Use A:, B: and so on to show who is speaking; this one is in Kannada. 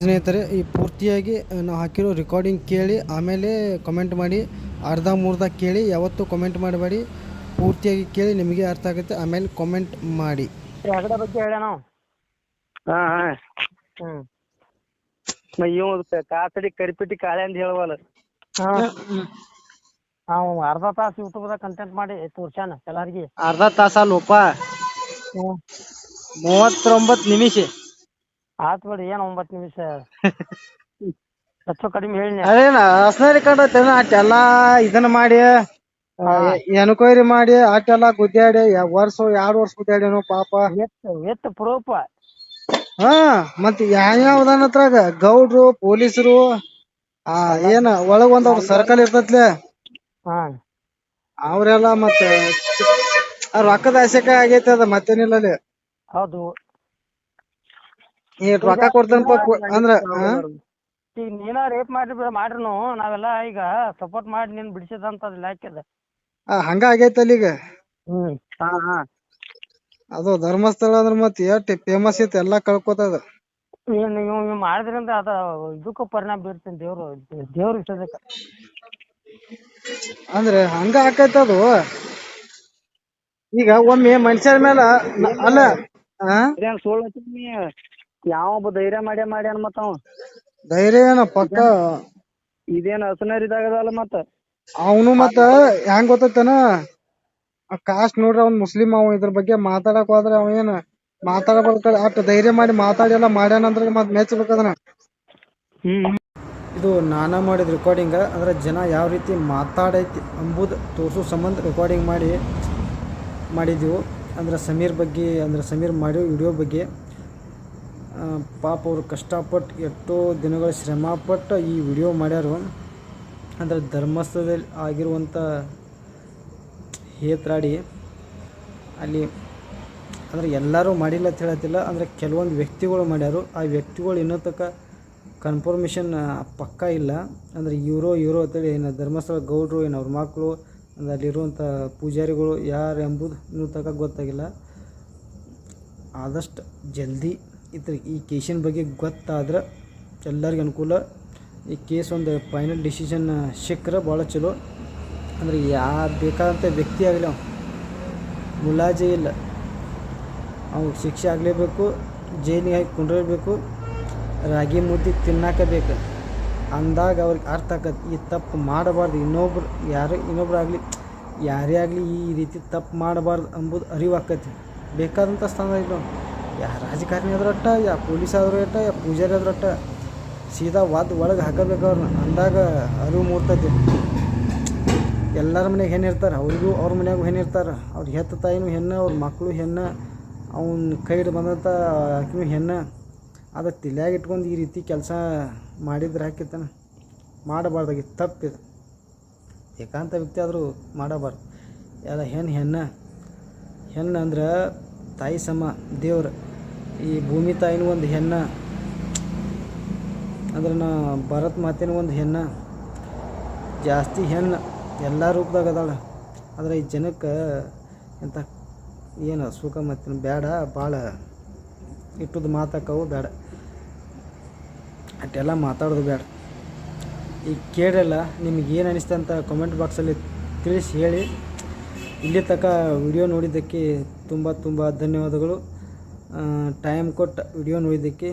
A: ಸ್ನೇಹಿತರೆ ಈ ಪೂರ್ತಿಯಾಗಿ ನಾವು ಹಾಕಿರೋ ರೆಕಾರ್ಡಿಂಗ್ ಕೇಳಿ ಆಮೇಲೆ ಕಮೆಂಟ್ ಮಾಡಿ ಅರ್ಧ ಮೂರ್ಧ ಕೇಳಿ ಯಾವತ್ತೂ ಕಮೆಂಟ್ ಮಾಡಬೇಡಿ. ಪೂರ್ತಿಯಾಗಿ ಕೇಳಿ ನಿಮಗೆ ಅರ್ಥ ಆಗುತ್ತೆ ಆಮೇಲೆ ಕಮೆಂಟ್ ಮಾಡಿ.
B: ಹೆಗಡೆ ಬಗ್ಗೆ ಹೇಳ್ಯಾನ ಅವ.
C: ಹಾ ಹಾ. ಇವ್ ಕಾತಡಿ ಕರಿಪಿಟಿ ಕಾಳೆ ಅಂತ ಹೇಳುವಲ್ಲ.
B: ಹಾ. ಅವ ಅರ್ಧ ತಾಸು ಯೂಟ್ಯೂಬ್ದಾಗ ಕಂಟೆಂಟ್ ಮಾಡಿ ತೋರ್ಸ್ಯಾನ ಎಲ್ಲಾರ್ಗಿ.
D: ಅರ್ಧ ತಾಸ ಲೋಪ
B: ಹ್ಮ್.
D: ಮೂವತ್ತೊಂಬತ್ತು ನಿಮಿಷ.
B: ಆತ್ ಬಿಡಿ ಏನ್ ಒಂಬತ್ತು ನಿಮಿಷ? ಹೆಚ್ಚು ಕಡಿಮೆ ಹೇಳಿ
D: ಅದೇನ ಹಸ್ನರಿ ಕಂಡತೇನ ಅಟ್ಟೆಲ್ಲಾ ಇದನ್ನ ಮಾಡಿ ಎನ್ಕ್ವೈರಿ ಮಾಡಿ ಅಟ್ಟೆಲ್ಲಾ ಗುದ್ದಾಡಿ ಯಾ- ವರ್ಷ ಎರಡು ವರ್ಷ ಗುದ್ದಾಡ್ಯಾನು ಪಾಪ.
B: ಎತ್ ಎತ್ ಪ್ರೂಫ್
D: ಹಾ ಮತ್ ಯಾವ್ಯಾವ್ದನ ಹತ್ರಾಗ ಗೌಡ್ರು ಪೊಲೀಸರು ಆ ಏನ ಒಳಗ್ ಒಂದ್ ಅವ್ರ ಸರ್ಕಲ್ ಇರ್ತತ್ಲೆ.
B: ಹಾ.
D: ಅವ್ರೆಲ್ಲ ಮತ್ತೆ ಆ ರೊಕ್ಕದ ಆಸೆಕ ಆಗೈತಿ ಅದ ಮತ್ತೇನಿಲ್ಲ ಅಲ್ಲಿ
B: ಹೌದು.
D: ಈ ರೊಕ್ಕ ಕೊಡ್ತಾನಪ್ಪ ಕೊ- ಅಂದ್ರ ಹಾ?
B: ಈಗ ನೀನ ರೇಪ್ ಮಾಡಿ ಮಾಡ್ರಿನು ನಾವೆಲ್ಲ ಈಗ ಸಪೋರ್ಟ್ ಮಾಡಿ ನೀನ್ ಬಿಡಿಸಿದಂತ ಹಾಕಿದ
D: ಆ, ಹಂಗ ಆಗೈತಲ್ಲ ಈಗ?
B: ಹ್ಮ್
C: ಹಾ ಹಾ.
D: ಅದು ಧರ್ಮಸ್ಥಳ ಅಂದ್ರ ಮತ್ ಎಷ್ಟ್ ಫೇಮಸ್ ಐತಿ ಎಲ್ಲಾ ಕಳ್ಕೊತದ.
B: ಏನ್ ಇವ್ ಇವ್ ಮಾಡಿದ್ರಿಂದ ಅದ ಇದಕ್ಕೂ ಪರಿಣಾಮ ಬೀರ್ತೀನಿ ದೇವ್ರು ದೇವ್ರ ವಿಷಯದಕ್ಕ
D: ಅಂದ್ರೆ ಹಂಗ ಆಕೈತ ಅದು. ಈಗ ಒಮ್ಮೆ ಮನುಷ್ಯರ ಮೇಲೆ ನ- ಅಲ್ಲ ಆ?
C: ಇದೇನ್ ಸುಳ್ಳು ನೀ ಯಾವ ಒಬ್ಬ ಧೈರ್ಯ ಮಾಡ್ಯ ಮಾಡ್ಯಾನ ಮತ್ತ ಅವ?
D: ಧೈರ್ಯ ಏನ ಪಕ್ಕ.
C: ಇದೇನ್ ಹಸನರಿದಾಗದಲ್ಲ ಮತ್ತ?
D: ಅವನು ಮತ್ತ ಹೆಂಗ್ ಗೊತ್ತೈತೇನ? ಕಾಸ್ಟ್ ನೋಡ್ರಿ ಅವ್ನ್ ಮುಸ್ಲಿಂ ಅವ ಇದ್ರ ಬಗ್ಗೆ ಮಾತಾಡಕ್ ಹೋದ್ರ ಅವ ಏನ ಮಾತಾಡಬಾರ್ದ ಅಷ್ಟ್ ಧೈರ್ಯ ಮಾಡಿ ಮಾತಾಡಿ ಎಲ್ಲ ಮಾಡ್ಯಾನ ಅಂದ್ರೆ ಮತ್ ಮೆಚ್ಚಬೇಕದನ
C: ಹ್ಮ್
A: ಇದು ನಾನಾ ಮಾಡಿದ ರೆಕಾರ್ಡಿಂಗ್ ಅಂದ್ರೆ ಜನ ಯಾವ ರೀತಿ ಮಾತಾಡೈತಿ ಅಂಬುದು ತೋರ್ಸು ಸಂಬಂಧ ರೆಕಾರ್ಡಿಂಗ್ ಮಾಡಿ ಮಾಡಿದ್ದೆವು ಅಂದ್ರೆ ಸಮೀರ್ ಬಗ್ಗೆ ಅಂದ್ರೆ ಸಮೀರ್ ಮಾಡಿ ವಿಡಿಯೋ ಬಗ್ಗೆ. ಆ, ಪಾಪ ಅವರು ಕಷ್ಟಪಟ್ಟು ಎಷ್ಟೋ ದಿನಗಳ ಶ್ರಮಪಟ್ಟು ಈ ವಿಡಿಯೋ ಮಾಡ್ಯಾರು. ಅಂದ್ರೆ ಧರ್ಮಸ್ಥಳದಲ್ಲಿ ಆಗಿರುವಂಥ ಹೇತ್ರಾಡಿ ಅಲ್ಲಿ ಅಂದ್ರೆ ಎಲ್ಲರೂ ಮಾಡಿಲ್ಲ ಅಂತ ಹೇಳತ್ತಿಲ್ಲ. ಅಂದರೆ ಕೆಲವೊಂದು ವ್ಯಕ್ತಿಗಳು ಮಾಡ್ಯಾರು. ಆ ವ್ಯಕ್ತಿಗಳು ಇನ್ನೂ ತಕ್ಕ ಕನ್ಫರ್ಮೇಷನ್ ಪಕ್ಕ ಇಲ್ಲ. ಅಂದರೆ ಇವರು ಇವರು ಅಂತೇಳಿ ಏನು ಧರ್ಮಸ್ಥಳ ಗೌಡ್ರು ಏನು ಅವ್ರ ಮಕ್ಕಳು ಅಂದರೆ ಅಲ್ಲಿರುವಂಥ ಪೂಜಾರಿಗಳು ಯಾರು ಎಂಬುದು ಇನ್ನೂ ತನಕ ಗೊತ್ತಾಗಿಲ್ಲ. ಆದಷ್ಟು ಜಲ್ದಿ ಇದ್ರ ಈ ಕೇಸಿನ ಬಗ್ಗೆ ಗೊತ್ತಾದ್ರೆ ಎಲ್ಲರಿಗೂ ಅನುಕೂಲ. ಈ ಕೇಸ್ ಒಂದು ಫೈನಲ್ ಡಿಸಿಷನ್ ಸಿಕ್ಕರೆ ಭಾಳ ಚಲೋ. ಅಂದ್ರೆ ಯಾರು ಬೇಕಾದಂಥ ವ್ಯಕ್ತಿ ಆಗಲಿ ಅವ ಮುಲಾಜೆ ಇಲ್ಲ. ಅವ್ನಿಗೆ ಶಿಕ್ಷೆ ಆಗಲೇಬೇಕು, ಜೈಲಿಗೆ ಹಾಕಿ ಕುಂಡ್ರಬೇಕು, ರಾಗಿ ಮುದ್ದೆ ತಿನ್ನಾಕ ಬೇಕು ಅಂದಾಗ ಅವ್ರಿಗೆ ಅರ್ಥ ಆಗತ್ತೆ ಈ ತಪ್ಪು ಮಾಡಬಾರ್ದು. ಇನ್ನೊಬ್ರು ಯಾರು, ಇನ್ನೊಬ್ರು ಆಗಲಿ, ಯಾರೇ ಆಗಲಿ ಈ ರೀತಿ ತಪ್ಪು ಮಾಡಬಾರ್ದು ಅಂಬುದು ಅರಿವಾಕತಿ ಬೇಕಾದಂಥ ಸ್ಥಾನ ಇಲ್ಲ ಯಾ ರಾಜಕಾರಣಿ ಆದ್ರೂ ಅಟ್ಟ, ಯಾ ಪೊಲೀಸ್ ಆದ್ರೂ ಅಟ್ಟ, ಯಾ ಪೂಜಾರಿ ಆದ್ರೂ ಅಟ್ಟ, ಸೀದಾ ಒದ್ದು ಒಳಗೆ ಹಾಕಬೇಕು ಅವ್ರನ್ನ ಅಂದಾಗ ಅರಿವು ಮೂಡ್ತೈತಿ. ಎಲ್ಲರ ಮನೆಗೆ ಹೆಣ್ಣು ಇರ್ತಾರೆ, ಅವ್ರಿಗೂ ಅವ್ರ ಮನೆಯಾಗೂ ಹೆಣ್ಣು ಇರ್ತಾರೆ. ಅವ್ರ ಹೆತ್ತ ತಾಯಿನೂ ಹೆಣ್ಣು, ಅವ್ರ ಮಕ್ಕಳು ಹೆಣ್ಣು, ಅವ್ನ ಕೈ ಬಂದಂಥ ಆಕಿನೂ ಹೆಣ್ಣು. ಅದು ತಲೆಯಾಗ ಇಟ್ಕೊಂಡು ಈ ರೀತಿ ಕೆಲಸ ಮಾಡಿದ್ರೆ ಹಾಕಿತ್ತಾನ ಮಾಡಬಾರ್ದಾಗಿತ್ತು ತಪ್ಪಿದೆ ಏಕಾಂತ ವ್ಯಕ್ತಿ ಆದರೂ ಮಾಡಬಾರ್ದು. ಎಲ್ಲ ಹೆಣ್ಣು ಹೆಣ್ಣು ಹೆಣ್ಣು ಅಂದ್ರೆ ತಾಯಿ ಸಮ, ದೇವ್ರು. ಈ ಭೂಮಿ ತಾಯಿನ ಒಂದು ಹೆಣ್ಣ, ಅಂದ್ರೆ ನಾ ಭರತ್ ಮಾತಿನ ಒಂದು ಹೆಣ್ಣ, ಜಾಸ್ತಿ ಹೆಣ್ಣು ಎಲ್ಲ ರೂಪದಾಗ ಅದಾಳ. ಆದರೆ ಈ ಜನಕ್ಕೆ ಎಂಥ ಏನು ಸುಖ ಮತ್ತಿನ ಬೇಡ ಭಾಳ ಇಟ್ಟದ್ದು ಮಾತಾಕವು ಬೇಡ ಅಟ್ಟೆಲ್ಲ ಮಾತಾಡೋದು ಬೇಡ ಈಗ ಕೇಳಲ್ಲ ಏನು ಅನಿಸ್ತು ಅಂತ ಕಮೆಂಟ್ ಬಾಕ್ಸಲ್ಲಿ ತಿಳಿಸಿ ಹೇಳಿ. ಇಲ್ಲಿ ತನಕ ವಿಡಿಯೋ ನೋಡಿದ್ದಕ್ಕೆ ತುಂಬ ತುಂಬ ಧನ್ಯವಾದಗಳು. ಟೈಮ್ ಕೊಟ್ಟು ವಿಡಿಯೋ ನೋಡಿದ್ದಕ್ಕೆ